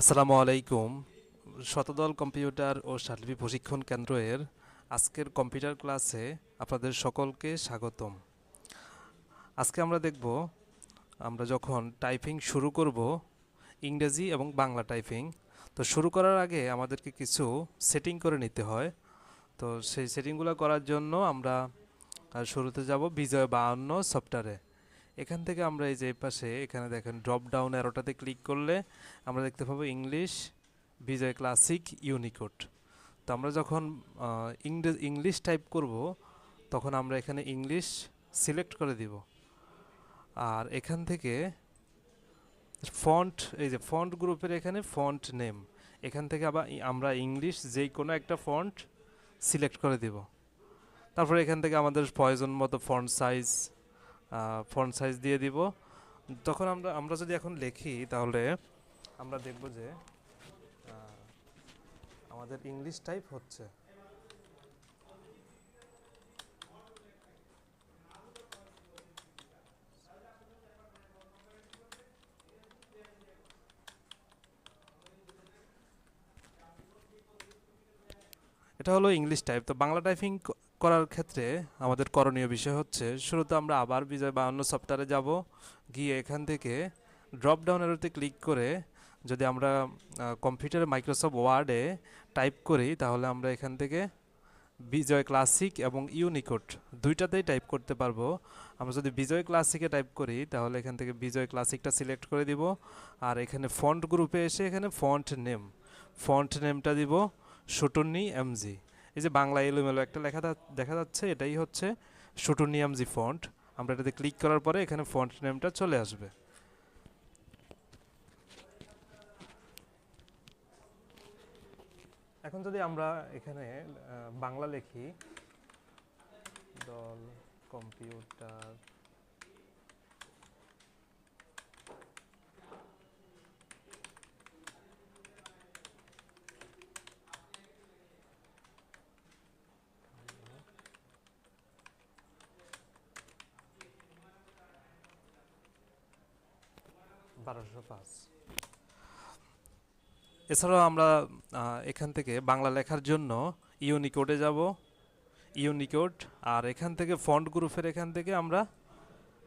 আসসালামু আলাইকুম। শতদল কম্পিউটার ও শালবি প্রশিক্ষণ কেন্দ্রের আজকের কম্পিউটার ক্লাসে আপনাদের সকলকে স্বাগতম। আজকে আমরা দেখব, আমরা যখন টাইপিং শুরু করব, ইংরেজি এবং বাংলা টাইপিং, তো শুরু করার আগে আমাদেরকে কিছু সেটিং করে নিতে হয়। তো সেই সেটিংগুলো করার জন্য আমরা শুরুতে যাব বিজয় বাহান্ন সফটওয়্যারে। এখান থেকে আমরা এই যে পাশে, এখানে দেখেন ড্রপ ডাউন অ্যারোটাতে ক্লিক করলে আমরা দেখতে পাবো ইংলিশ বিজয় ক্লাসিক ইউনিকোড তো আমরা যখন ইংরেজ ইংলিশ টাইপ করব, তখন আমরা এখানে ইংলিশ সিলেক্ট করে দিব। আর এখান থেকে ফন্ট এই যে ফন্ট গ্রুপের এখানে ফন্ট নেম এখান থেকে আবার আমরা ইংলিশ যেই কোনো একটা ফন্ট সিলেক্ট করে দিব। তারপরে এখান থেকে আমাদের প্রয়োজন মতো ফন্ট সাইজ ফন্ট সাইজ দিয়ে দিব। তখন আমরা আমরা যদি এখন লিখি, তাহলে আমরা দেখব যে আমাদের ইংলিশ টাইপ হচ্ছে। এটা হলো ইংলিশ টাইপ তো বাংলা টাইপিং করার ক্ষেত্রে আমাদের করণীয় বিষয় হচ্ছে, শুরুতে আমরা আবার বিজয় বাহান্ন সফটওয়্যারে যাব, গিয়ে এখান থেকে ড্রপ ডাউন ক্লিক করে যদি আমরা কম্পিউটারে মাইক্রোসফট ওয়ার্ডে টাইপ করি, তাহলে আমরা এখান থেকে বিজয় ক্লাসিক এবং ইউনিকোড দুইটাতেই টাইপ করতে পারব। আমরা যদি বিজয় ক্লাসিকে টাইপ করি, তাহলে এখান থেকে বিজয় ক্লাসিকটা সিলেক্ট করে দিব। আর এখানে ফন্ট গ্রুপে এসে এখানে ফন্ট নেম ফন্ট নেমটা দিব। শুটুন্নি এমজি এই যে বাংলা এলোমেলো একটা লেখা দেখা যাচ্ছে, এটাই হচ্ছে শুটুন্নি এমজি ফন্ট আমরা এটাতে ক্লিক করার পরে এখানে ফন্ট নেমটা চলে আসবে। এখন যদি আমরা এখানে বাংলা লিখি, দল কম্পিউটার বারোশো পাঁচ এছাড়াও আমরা এখান থেকে বাংলা লেখার জন্য ইউনিকোডে যাব। ইউনিকোড আর এখান থেকে ফন্ট গ্রুপের এখান থেকে আমরা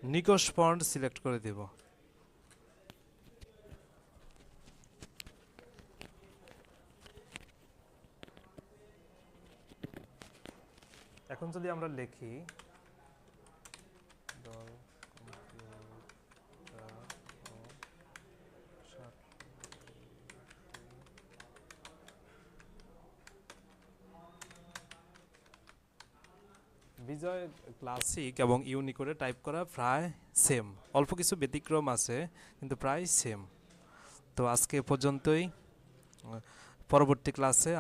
নিকোস ফন্ট সিলেক্ট করে দেব। এখন যদি আমরা লিখি দল কম্পিউটার ও সাত বিজয় ক্লাসিক এবং ইউনিকোডে টাইপ করা প্রায় সেম অল্প কিছু ব্যতিক্রম আছে, কিন্তু প্রায় সেম তো আজকে পর্যন্তই পরবর্তী ক্লাসে